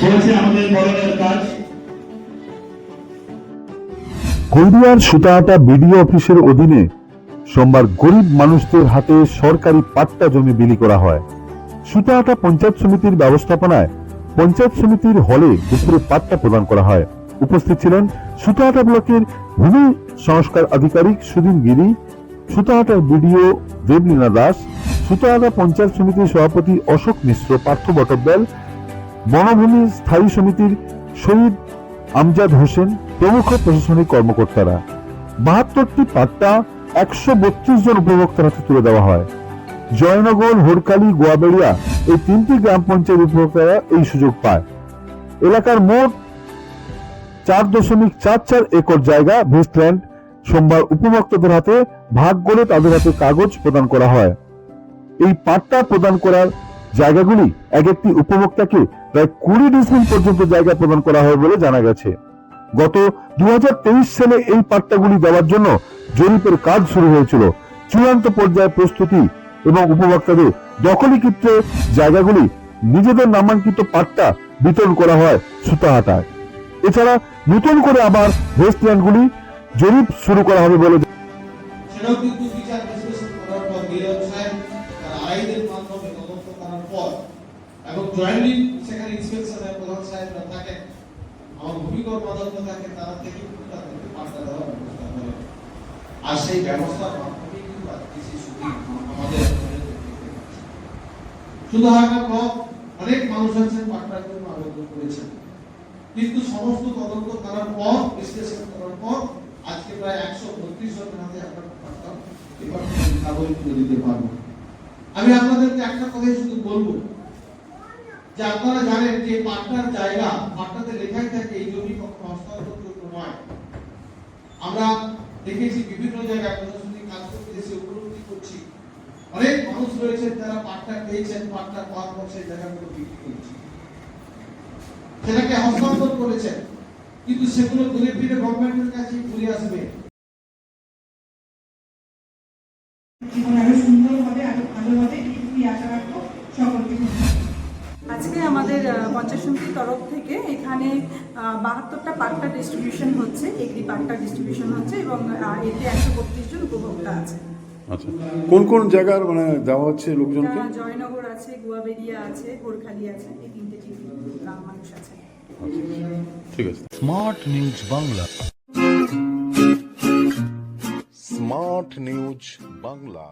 চলছে আমাদের বড়দের কাজ। হলদিয়ার সুতাহাটা বিডিও অফিসের অধীনে সোমবার গরিব মানুষদের হাতে সরকারি পাট্টা জমি বিলি করা হয়। সুতাহাটা পঞ্চায়েত সমিতির ব্যবস্থাপনায় পঞ্চায়েত সমিতির হলে দুপুরে পাট্টা প্রদান করা হয়। উপস্থিত ছিলেন সুতাহাটা ব্লকের ভূমি সংস্কার আধিকারিক সুদিন গিরি সুতাহাটার বিডিও দেবলীনা দাস, সুতাহাটা পঞ্চায়েত সমিতির সভাপতি অশোক মিশ্র, পার্থ বটব্যাল বনভূমি স্থায়ী সমিতির শহীদ আমজাদ হোসেন প্রমুখ প্রশাসনিক কর্মকর্তারা। বাহাত্তরটি পাট্টা একশো বত্রিশ জন উপভোক্তার হাতে তুলে দেওয়া হয়। জয়নগর, হোরকালি, গোয়াবেড়িয়া এই তিনটি গ্রাম পঞ্চায়েত উপভোক্তারা এই সুযোগ পায়। এলাকার মোট চার দশমিক চার চার একর জায়গা ভেস্টল্যান্ড সোমবার উপভোক্তাদের হাতে ভাগ করে তাদের হাতে কাগজ প্রদান করা হয়। এই পাট্টা প্রদান করার জায়গাগুলি এক একটি উপভোক্তাকে প্রায় কুড়ি ডিসমিল পর্যন্ত জায়গা প্রদান করা হয় বলে জানা গেছে। গত দু সালে এই পাট্টাগুলি দেওয়ার জন্য জরিপের কাজ শুরু হয়েছিল। চূড়ান্ত পর্যায়ে প্রস্তুতি এবং উপভোক্তাদের দখলীকৃত জায়গাগুলি নিজেদের নামাঙ্কিত পাট্টা বিতরণ করা হয় সুতাহাটায়। এছাড়া নতুন করে আবার ওয়েস্টল্যান্ডগুলি জরিপ শুরু করা হবে বলে সেটাও কিন্তু সেই ব্যবস্থার অনেক মানুষ আছেন পাট্টার জন্য আবেদন করেছেন। কিন্তু সমস্ত তদন্ত করার পর, বিশ্লেষণ করার পর, আজকে প্রায় একশো বত্রিশ জনের হাতে আমরা পারতাম তুলে দিতে পারব। আমি আপনাদেরকে একটা কথাই শুধু বলব যে আপনারা জানেন যে পাট্টার জায়গা পাট্টাতে লেখাই থাকে এই জমি কখনো হস্তান্তরযোগ্য নয়। আমরা দেখেছি বিভিন্ন জায়গায় প্রশাসনিক কাজ করতে এসে উপলব্ধি করছি। অনেক মানুষ রয়েছেন যারা পাট্টা পেয়েছেন পাট্টা পাওয়ার পর সেই জায়গাগুলো বিক্রি করছে সেটাকে হস্তান্তর করেছেন। কিন্তু সেগুলো ঘুরে ফিরে গভর্নমেন্টের কাছে ঘুরে আসবে। জীবন আরও সুন্দর হবে আরও ভালো হবে আশা রাখব সকলকে আজকে আমাদের পঞ্চায়েত সমিতির তরফ থেকে এখানে বাহাত্তরটা পাট্টা ডিস্ট্রিবিউশন হচ্ছে এগ্রি পাট্টা ডিস্ট্রিবিউশন হচ্ছে এবং এতে একশো বত্রিশ জন উপভোক্তা আছে। আচ্ছা কোন কোন জায়গার মানে দেওয়া হচ্ছে লোকজনকে? জয়নগর আছে গুয়াবেরিয়া আছে গোরখালি আছে এই তিনটে গ্রাম মানুষ আছে। ঠিক আছে। Smart news Bangla. Smart news Bangla